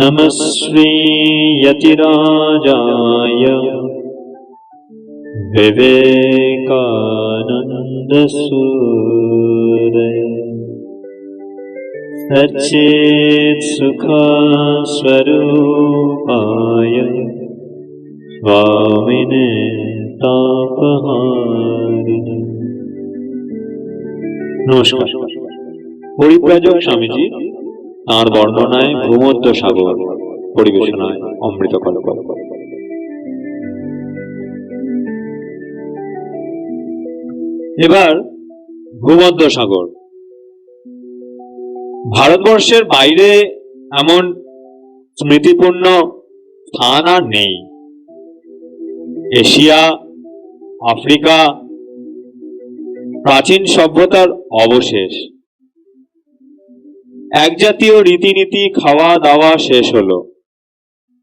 नमः श्रीयतिराजाय विवेकानन्दसूरय सच्चेत्सुखस्वरूपाय स्वामिने तापहारिणे নমস্কার পরিব্রাজক স্বামীজি তাঁর বর্ণনায় ভূমধ্য সাগর, পরিবেশনায় অমৃত কলক এবার ভূমধ্য সাগর। ভারতবর্ষের বাইরে এমন স্মৃতিপূর্ণ স্থান আর নেই। এশিয়া, আফ্রিকা, প্রাচীন সভ্যতার অবশেষ। এক জাতীয় রীতিনীতি খাওয়া দাওয়া শেষ হলো।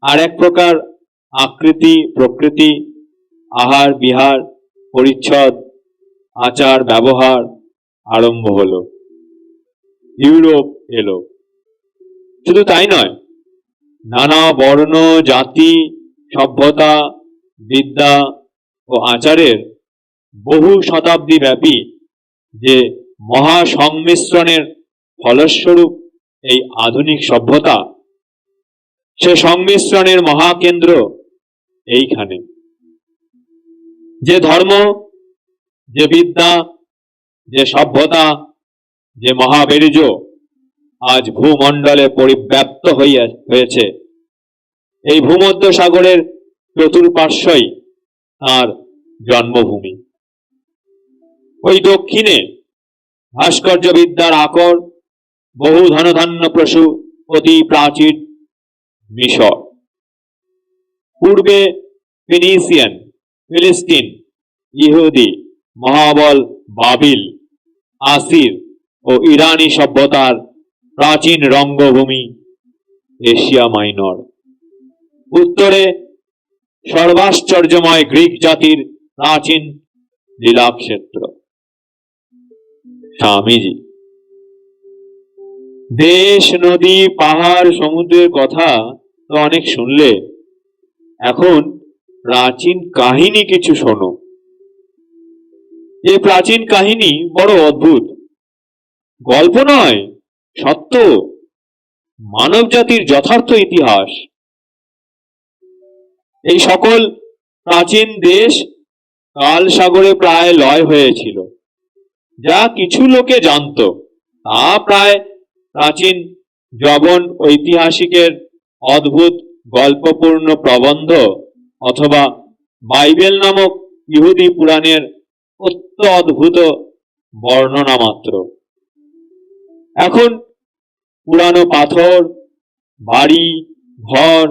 আর এক প্রকার আকৃতি, প্রকৃতি, আহার, বিহার, পরিচ্ছদ, আচার, ব্যবহার আরম্ভ হলো। ইউরোপ এলো। শুধু তাই নয়, নানা বর্ণ, জাতি, সভ্যতা, বিদ্যা ও আচারের বহু শতাব্দী ব্যাপী যে মহা সংমিশ্রণের ফলস্বরূপ এই আধুনিক সভ্যতা, সে সংমিশ্রণের মহাকেন্দ্র এইখানে। যে ধর্ম, যে বিদ্যা, যে সভ্যতা, যে মহাবীর্য আজ ভূমণ্ডলে পরিব্যাপ্ত হইয়া হয়েছে। এই ভূমধ্য সাগরের চতুর্পার্শ্বই তাঁর জন্মভূমি। ওই দক্ষিণে ভাস্কর্য বিদ্যার আকর বহু ধনধান্য প্রসূ অতি প্রাচীন মিশর। পূর্বে ফিনিসিয়ান, ফিলিস্তিন, ইহুদি, মহাবল, বাবিল, আসির ও ইরানি সভ্যতার প্রাচীন রঙ্গভূমি এশিয়া মাইনর। উত্তরে সর্বাশ্চর্যময় গ্রিক জাতির প্রাচীন লীলাক্ষেত্র স্বামীজি দেশ, নদী, পাহাড়, সমুদ্রের কথা তো অনেক শুনলে। এখন প্রাচীন কাহিনী কিছু শোনো। এ প্রাচীন কাহিনী বড় অদ্ভুত। গল্প নয়, সত্য। মানব জাতির যথার্থ ইতিহাস। এই সকল প্রাচীন দেশ কাল সাগরে প্রায় লয় হয়েছিল। যা কিছু লোকে জানত, তা প্রায় প্রাচীন জবন ঐতিহাসিকের অদ্ভুত গল্পপূর্ণ প্রবন্ধ অথবা বাইবেল নামক ইহুদি পুরাণের অত্য অদ্ভুত বর্ণনা মাত্র। এখন পুরানো পাথর, বাড়ি, ঘর,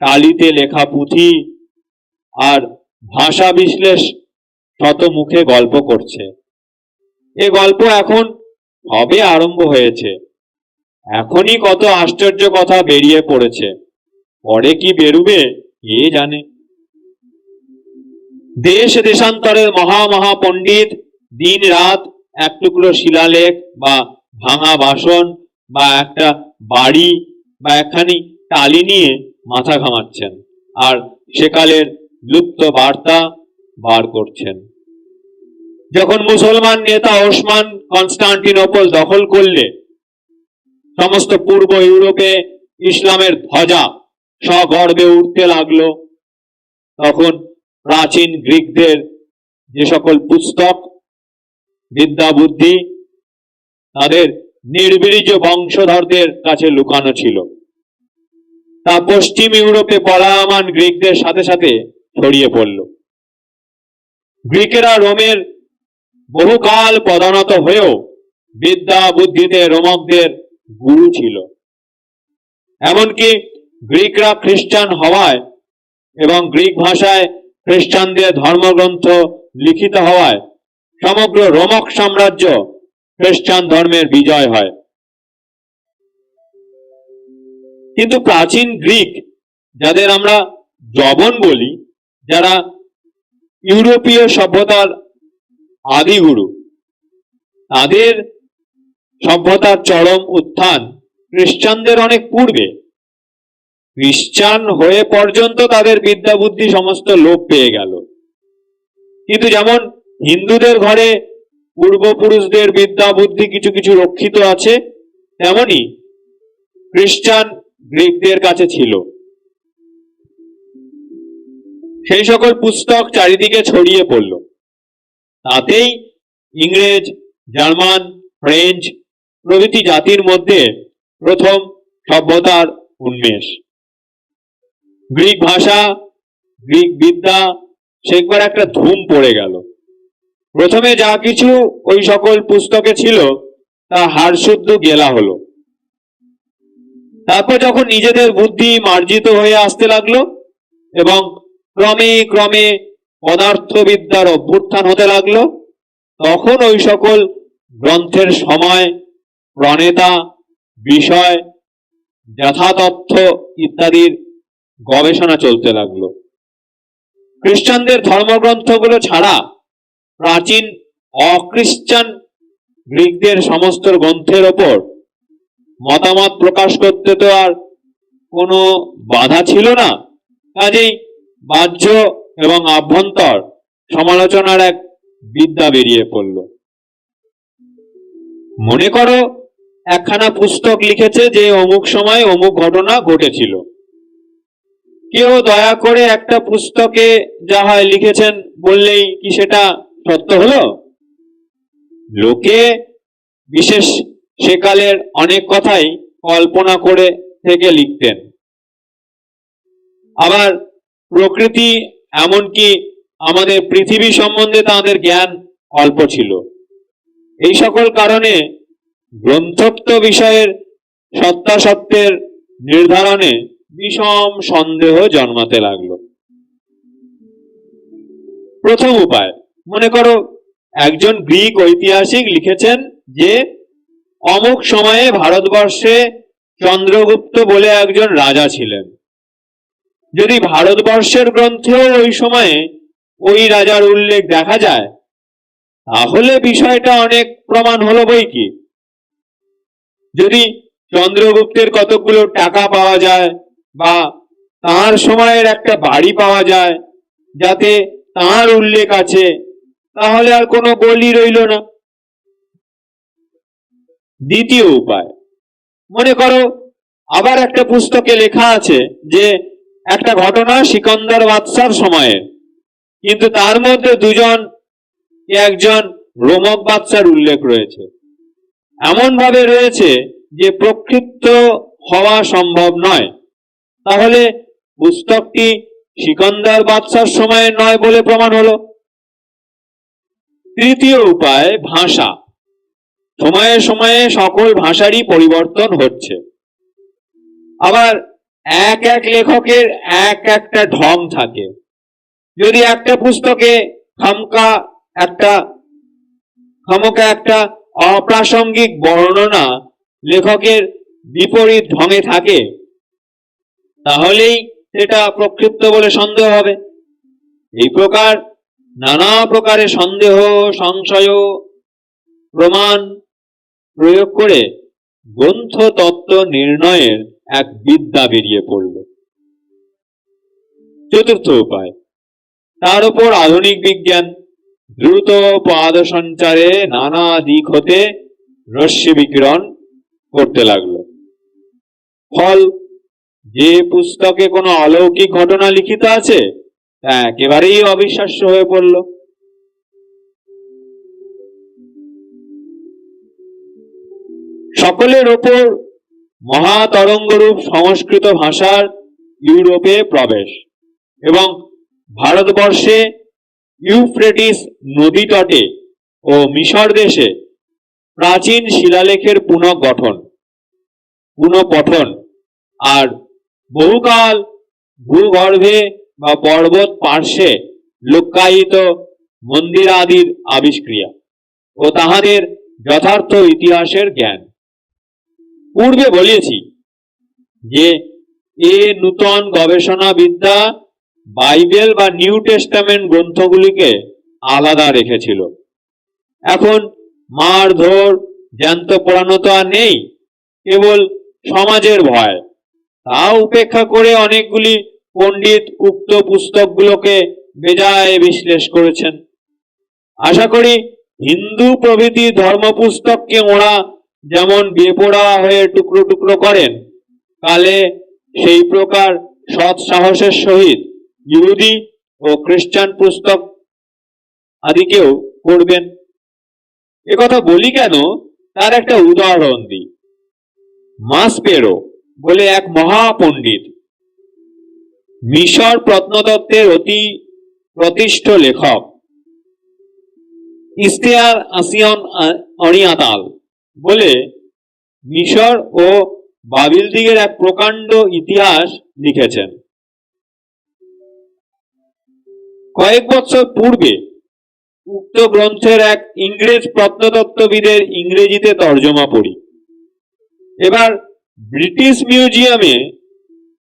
টালিতে লেখা পুঁথি আর ভাষা বিশ্লেষ শত মুখে গল্প করছে। এ গল্প এখন হবে আরম্ভ হয়েছে। এখনই কত আশ্চর্য কথা বেরিয়ে পড়েছে। পরে কি বেরুবে, কে জানে? দেশ দেশান্তরের মহা মহা পণ্ডিত দিন রাত এক টুকরো শিলালেখ বা ভাঙা বাসন বা একটা বাড়ি বা একখানি টালি নিয়ে মাথা ঘামাচ্ছেন আর সেকালের লুপ্ত বার্তা বার করছেন। যখন মুসলমান নেতা ওসমান কনস্টান্টিনোপল দখল করলে, সমস্ত পূর্ব ইউরোপে ইসলামের ধ্বজা সগর্বে উঠতে লাগল। তখন প্রাচীন গ্রিকদের যে সকল পুস্তক, বিদ্যা বুদ্ধি, তাদের নির্বীর্য বংশধরদের কাছে লুকানো ছিল। তা পশ্চিম ইউরোপে পলায়মান গ্রিকদের সাথে সাথে ছড়িয়ে পড়ল। গ্রিকেরা রোমের বহুকাল পদানত হয়েও বিদ্যা বুদ্ধিতে রোমকদের গুরু ছিল। এমনকি গ্রিকরা খ্রিস্টান হওয়ায় এবং গ্রিক ভাষায় খ্রিস্টানদের ধর্মগ্রন্থ লিখিত হওয়ায় সমগ্র রোমক সাম্রাজ্য খ্রিস্টান ধর্মের বিজয় হয়। কিন্তু প্রাচীন গ্রিক, যাদের আমরা জবন বলি, যারা ইউরোপীয় সভ্যতার আদিগুরু তাদের সভ্যতার চরম উত্থান খ্রিস্টানদের অনেক পূর্বে। খ্রিস্টান হয়ে পর্যন্ত তাদের বিদ্যা বুদ্ধি সমস্ত লোপ পেয়ে গেল। কিন্তু যেমন হিন্দুদের ঘরে পূর্বপুরুষদের বিদ্যা বুদ্ধি কিছু কিছু রক্ষিত আছে, তেমনি খ্রিস্টান গ্রিকদের কাছে ছিল। সেই সকল পুস্তক চারিদিকে ছড়িয়ে পড়ল। তাতেই ইংরেজ, জার্মান, ফ্রেঞ্চ প্রভৃতি জাতির মধ্যে প্রথম সভ্যতার উন্মেষ। গ্রিক ভাষা, গ্রিক বিদ্যা শেখবার একটা ধুম পড়ে গেল। প্রথমে যা কিছু ওই সকল পুস্তকে ছিল, তা হাড়শুদ্ধ গেলা হলো। তারপর যখন নিজেদের বুদ্ধি মার্জিত হয়ে আসতে লাগল এবং ক্রমে ক্রমে পদার্থবিদ্যার অভ্যুত্থান হতে লাগল, তখন ওই সকল গ্রন্থের সময়, প্রণেতা, বিষয়, যথাতথ্য ইত্যাদির গবেষণা চলতে লাগল। খ্রিস্টানদের ধর্মগ্রন্থগুলো ছাড়া প্রাচীন অখ্রিস্টান গ্রিকদের সমস্ত গ্রন্থের ওপর মতামত প্রকাশ করতে তো আর কোনো বাধা ছিল না। কাজেই বাহ্য এবং আভ্যন্তর সমালোচনার এক বিদ্যা বেরিয়ে পড়ল। মনে করো, একখানা পুস্তক লিখেছে যে অমুক সময় অমুক ঘটনা ঘটেছিল। কেউ দয়া করে একটা পুস্তকে যা হয় লিখেছেন বললেই কি সেটা সত্য হলো? লোকে, বিশেষ সেকালের অনেক কথাই কল্পনা করে থেকে লিখতেন। আবার প্রকৃতি এমনকি আমাদের পৃথিবী সম্বন্ধে তাদের জ্ঞান অল্প ছিল। এই সকল কারণে গ্রন্থোক্ত বিষয়ের সত্যাসত্যের নির্ধারণে বিষম সন্দেহ জন্মাতে লাগল। প্রথম উপায়, মনে করো একজন গ্রিক ঐতিহাসিক লিখেছেন যে, অমুক সময়ে ভারতবর্ষে চন্দ্রগুপ্ত বলে একজন রাজা ছিলেন। যদি ভারতবর্ষের গ্রন্থেও ওই সময়ে ওই রাজার উল্লেখ দেখা যায়, তাহলে বিষয়টা অনেক প্রমাণ হলো বই কি? যদি চন্দ্রগুপ্তের কতগুলো টাকা পাওয়া যায় বা তার সময়ের একটা বাড়ি পাওয়া যায় যাতে তার উল্লেখ আছে, তাহলে আর কোনো গলি রইল না। দ্বিতীয় উপায়। মনে করো, আবার একটা পুস্তকে লেখা আছে যে একটা ঘটনা সিকন্দর বাদশার সময়ে। কিন্তু তার মধ্যে দুজন, একজন রোমক বাদশার উল্লেখ রয়েছে। এমন ভাবে রয়েছে যে প্রক্ষিপ্ত হওয়া সম্ভব নয়। তাহলে পুস্তকটি সিকন্দর বাদশার সময়ে নয় বলে প্রমাণ হলো। তৃতীয় উপায়, ভাষা। সময়ে সময়ে সকল ভাষারই পরিবর্তন হচ্ছে। আবার এক এক লেখকের এক একটা ঢং থাকে। যদি একটা পুস্তকে খামকা একটা খামকা একটা অপ্রাসঙ্গিক বর্ণনা লেখকের বিপরীত ঢঙে থাকে, তাহলেই সেটা প্রক্ষিপ্ত বলে সন্দেহ হবে। এই প্রকার নানা প্রকারের সন্দেহ, সংশয়, প্রমাণ প্রয়োগ করে গ্রন্থ তত্ত্ব নির্ণয়ের এক বিদ্যা বেরিয়ে পড়ল। চতুর্থ উপায়। তার উপর আধুনিক বিজ্ঞান দ্রুত পাদ সঞ্চারে নানা দিক হতে রশ্মি বিকিরণ করতে লাগল। ফল, যে পুস্তকে কোনো অলৌকিক ঘটনা লিখিত আছে, তা একেবারেই অবিশ্বাস্য হয়ে পড়ল। সকলের ওপর মহাতরঙ্গরূপ সংস্কৃত ভাষার ইউরোপে প্রবেশ এবং ভারতবর্ষে ইউফ্রেটিস নদী তটে ও মিশর দেশে প্রাচীন শিলালেখের পুনঃগঠন, পুনঃপঠন আর বহুকাল ভূগর্ভে বা পর্বত পার্শ্বে লুক্কায়িত মন্দিরাদির আবিষ্ক্রিয়া ও তাহাদের যথার্থ ইতিহাসের জ্ঞান। পূর্বে বলেছি যে এ নূতন গবেষণা বিদ্যা বাইবেল বা নিউ টেস্টামেন্ট গ্রন্থগুলিকে আলাদা রেখেছিল। এখন মারধর জ্যান্ত পড়ানো তো আর নেই, কেবল সমাজের ভয়। তা উপেক্ষা করে অনেকগুলি পণ্ডিত উক্ত পুস্তকগুলোকে বেজায় বিশ্লেষ করেছেন। আশা করি হিন্দু প্রভৃতি ধর্মপুস্তককে ওরা যেমন বেপোড়া হয়ে টুকরো টুকরো করেন কালে সেই প্রকার সৎ সাহসের সহিত ইহুদি ও খ্রিস্টান পুস্তক আদিকেও করবেন কথা বলি কেন? তার একটা উদাহরণ দিই। মাসপেরো বলে এক মহাপণ্ডিত মিশর প্রত্নতত্ত্বের অতি প্রতিষ্ঠ লেখক ইস্তেয়ার আসিয়ন অরিয়াতাল বলে মিশর ও বাবিল দিগের এক প্রকাণ্ড ইতিহাস লিখেছেন। কয়েক বছর পূর্বে উক্ত গ্রন্থের এক ইংরেজ প্রত্নতত্ত্ববিদের ইংরেজিতে তর্জমা পড়ি। এবার ব্রিটিশ মিউজিয়ামে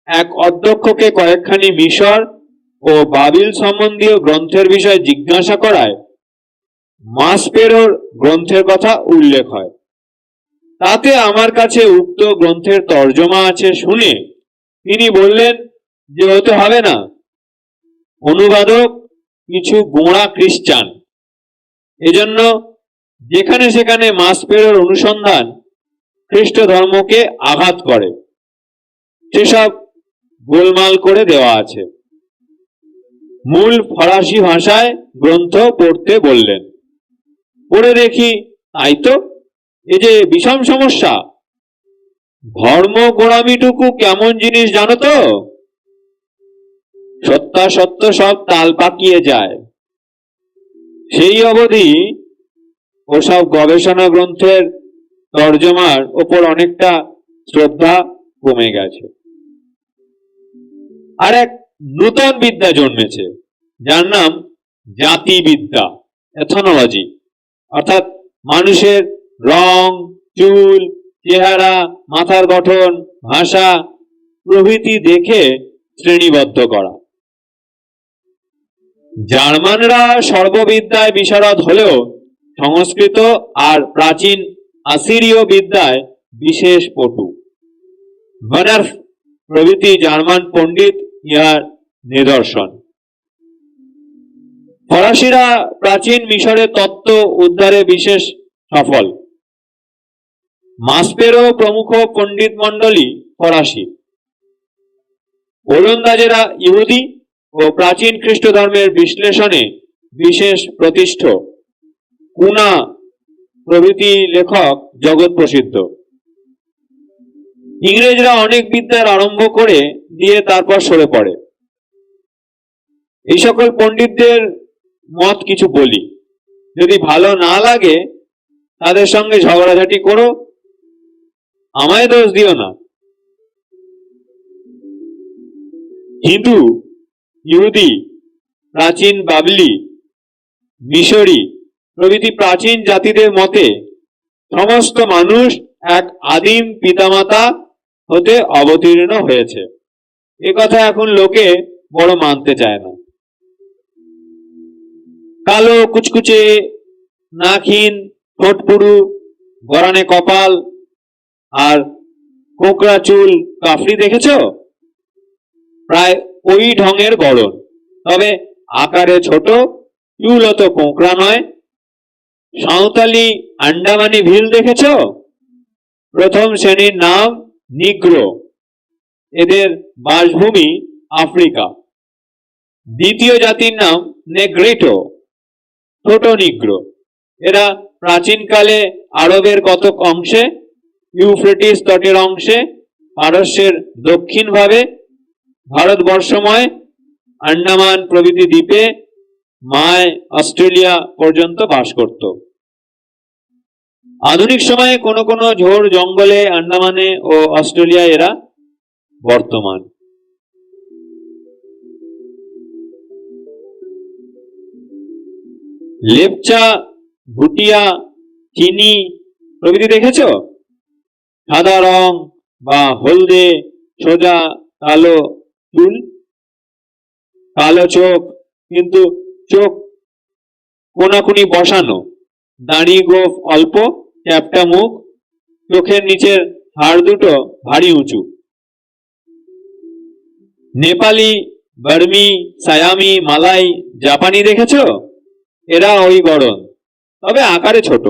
এক অধ্যক্ষকে কয়েকখানি মিশর ও বাবিল সম্বন্ধীয় গ্রন্থের বিষয়ে জিজ্ঞাসা করায় মাসপেরোর গ্রন্থের কথা উল্লেখ হয়। তাতে আমার কাছে উক্ত গ্রন্থের তর্জমা আছে শুনে তিনি বললেন, যে হতে হবে না। অনুবাদক কিছু গোড়া খ্রিস্টান। এজন্য যেখানে সেখানে মাসপেরোর অনুসন্ধান খ্রিস্ট ধর্মকে আঘাত করে। সেসব গোলমাল করে দেওয়া আছে। মূল ফরাসি ভাষায় গ্রন্থ পড়তে বললেন। পড়ে দেখি, তাই তো? এ যে বিষম সমস্যা, ধর্ম গোড়ামিটুকু কেমন জিনিস জানো তো? সত্যাসত্য সব তাল পাকিয়ে যায়। সেই অবধি ওসব গবেষণা গ্রন্থের তর্জমার ওপর অনেকটা শ্রদ্ধা কমে গেছে। আর এক নূতন বিদ্যা জন্মেছে, যার নাম জাতিবিদ্যা এথনোলজি অর্থাৎ মানুষের রং, চুল, চেহারা, মাথার গঠন, ভাষা প্রভৃতি দেখে শ্রেণীবদ্ধ করা। জার্মানরা সর্ববিদ্যায় বিশারদ হলেও সংস্কৃত আর প্রাচীন আসিরীয় বিদ্যায় বিশেষ পটু। ভানার্ফ প্রভৃতি জার্মান পণ্ডিত ইহার নিদর্শন। ফরাসিরা প্রাচীন মিশরের তত্ত্ব উদ্ধারে বিশেষ সফল। মাসপেরো প্রমুখ পণ্ডিত মন্ডলী ফরাসি। ওলন্দাজেরা ইহুদি ও প্রাচীন খ্রিস্ট ধর্মের বিশ্লেষণে বিশেষ প্রতিষ্ঠ। কুনা প্রভৃতি লেখক জগৎ প্রসিদ্ধ। ইংরেজরা অনেক বিদ্যার আরম্ভ করে দিয়ে তারপর সরে পড়ে। এই সকল পণ্ডিতদের মত কিছু বলি। যদি ভালো না লাগে, তাদের সঙ্গে ঝগড়াঝাটি করো। আমায় দোষ দিও না। হিন্দু, ইহুদি, প্রাচীন বাবলি, মিশরি প্রভৃতি প্রাচীন জাতিদের মতে সমস্ত মানুষ এক আদিম পিতামাতা হতে অবতীর্ণ হয়েছে। এ কথা এখন লোকে বড় মানতে চায় না। কালো কুচকুচে নাকহীন ঠোঁটপুরু গরানে কপাল আর কোকড়া চুল কাফরি দেখেছ? প্রায় ওই ঢঙের গড়ন। তবে আকারে ছোট চুল অত কোঁকড়া নয়। সাঁওতালি আন্ডামানি ভিল দেখেছ? প্রথম শ্রেণির নাম নিগ্রো। এদের বাসভূমি আফ্রিকা। দ্বিতীয় জাতির নাম নেগ্রেটো ছোট নিগ্রো। এরা প্রাচীনকালে আরবের কতক অংশে ইউফ্রেটিস তটের অংশে পারস্যের দক্ষিণ ভাবে ভারতবর্ষময় আন্ডামান প্রভৃতি দ্বীপে মায় অস্ট্রেলিয়া পর্যন্ত বাস করত। আধুনিক সময়ে কোন কোন ঝোড় জঙ্গলে আন্ডামানে ও অস্ট্রেলিয়া এরা বর্তমান। লেপচা, ভুটিয়া চিনি প্রভৃতি দেখেছ? সাদা রং বা হলদে সোজা কালো চুল। কালো চোখ, কিন্তু চোখ কোনাকুনি বসানো। দাড়ি গোফ অল্প চ্যাপটা মুখ। চোখের নিচের হাড় দুটো ভারী উঁচু। নেপালি, বার্মি, সায়ামি, মালাই, জাপানি দেখেছ? এরা ওই গড়ন, তবে আকারে ছোট।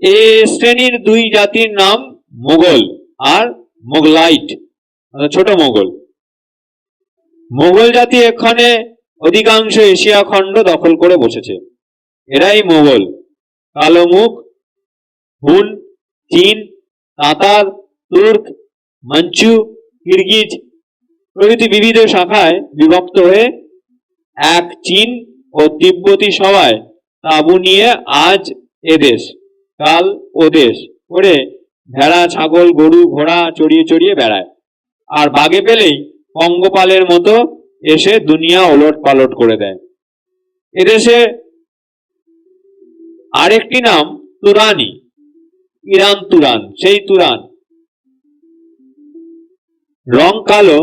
এ শ্রেণির দুই জাতির নাম মোগল আর মোগলাইট অর্থাৎ ছোট মোগল মোগল জাতি এখানে অধিকাংশ এশিয়া খণ্ড দখল করে বসেছে। এরাই মোগল কালো মুখ হুন, চীন, তাতার, তুর্ক, মঞ্চু, কিরগিজ প্রভৃতি বিবিধ শাখায় বিভক্ত হয়ে এক চীন ও তিব্বতী সবাই তাবু নিয়ে আজ এদেশ কাল ও দেশ করে ভেড়া, ছাগল, গরু, ঘোড়া চড়িয়ে চড়িয়ে বেড়ায়। আর বাগে পেলেই পঙ্গপালের মতো এসে দুনিয়া ওলট পালট করে দেয়। এদেশে আরেকটি নাম তুরানি, ইরান তুরান, সেই তুরান। রং কালো,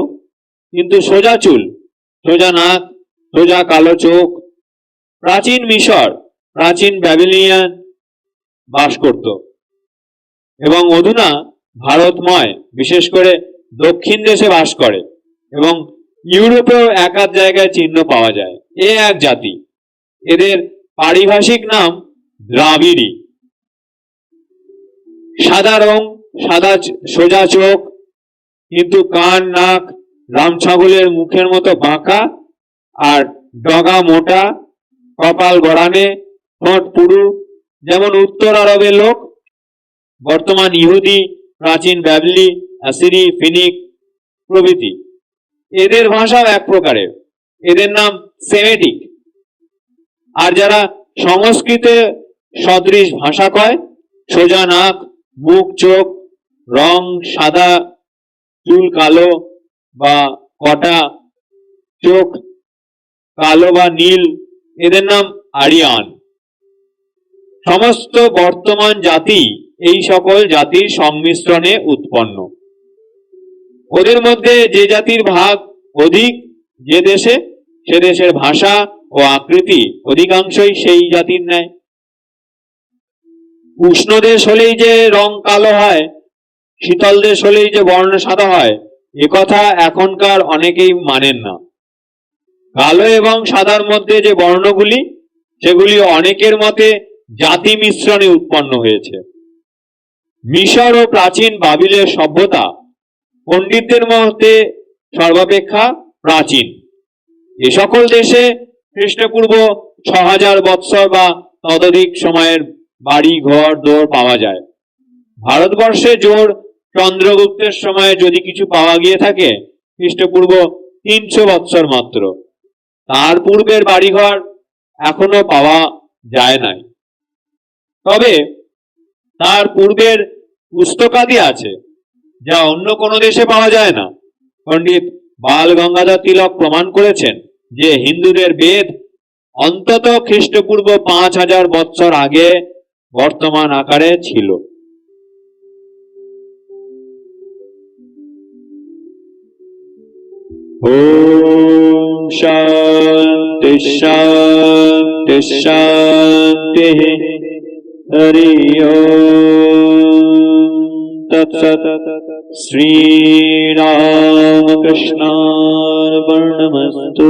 কিন্তু সোজা চুল, সোজা নাক, সোজা কালো চোখ, প্রাচীন মিশর, প্রাচীন ব্যাবিলিয়ান বাস করত। এবং অধুনা ভারতময়, বিশেষ করে দক্ষিণ দেশে বাস করে এবং ইউরোপেও এক আধ জায়গায় চিহ্ন পাওয়া যায়। এ এক জাতি। এদের পারিভাষিক নাম দ্রাবিড়ি। সাদা রং, সাদা সোজা চোখ, কিন্তু কান, নাক রাম ছাগলের মুখের মতো বাঁকা আর ডগা মোটা, কপাল গড়ানে, ঠোঁট পুরু যেমন উত্তর আরবের লোক, বর্তমান ইহুদি, প্রাচীন ব্যাবলি আসিরি ফিনিক প্রভৃতি। এদের ভাষাও এক প্রকারের। এদের নাম সেমেটিক। আর যারা সংস্কৃতে সদৃশ ভাষা কয়, সোজা নাক, মুখ, চোখ, রং, সাদা, চুল কালো বা কটা, চোখ কালো বা নীল, এদের নাম আরিয়ান। সমস্ত বর্তমান জাতি এই সকল জাতির সংমিশ্রণে উৎপন্ন। ওদের মধ্যে যে জাতির ভাগ অধিক, যে দেশে, সে দেশের ভাষা ও আকৃতি অধিকাংশই সেই জাতির ন্যায়। উষ্ণ দেশ হলেই যে রং কালো হয়, শীতল দেশ হলেই যে বর্ণ সাদা হয় একথা এখনকার অনেকেই মানেন না। কালো এবং সাদার মধ্যে যে বর্ণগুলি, সেগুলি অনেকের মতে জাতি মিশ্রণে উৎপন্ন হয়েছে। মিশর ও প্রাচীন বাবিলের সভ্যতা পণ্ডিতদের মতে সর্বাপেক্ষা প্রাচীন। এ সকল দেশে খ্রিস্টপূর্ব ছ হাজার বৎসর বা ততোধিক সময়ের বাড়ি, ঘর দৌড় পাওয়া যায়। ভারতবর্ষে জোর চন্দ্রগুপ্তের সময়ে যদি কিছু পাওয়া গিয়ে থাকে, খ্রিস্টপূর্ব তিনশো বৎসর মাত্র। তার পূর্বের বাড়িঘর এখনও পাওয়া যায় নাই। তবে তার পূর্বের পুস্তকাদি আছে, যা অন্য কোনো দেশে পাওয়া যায় না। পণ্ডিত বাল গঙ্গাধর তিলক প্রমাণ করেছেন যে হিন্দুদের বেদ অন্তত খ্রিস্টপূর্ব পাঁচ হাজার বৎসর আগে বর্তমান আকারে ছিল। শান্তি শান্তি শান্তি। हरि तत्सत् श्रीरामकृष्णार्पणमस्तु।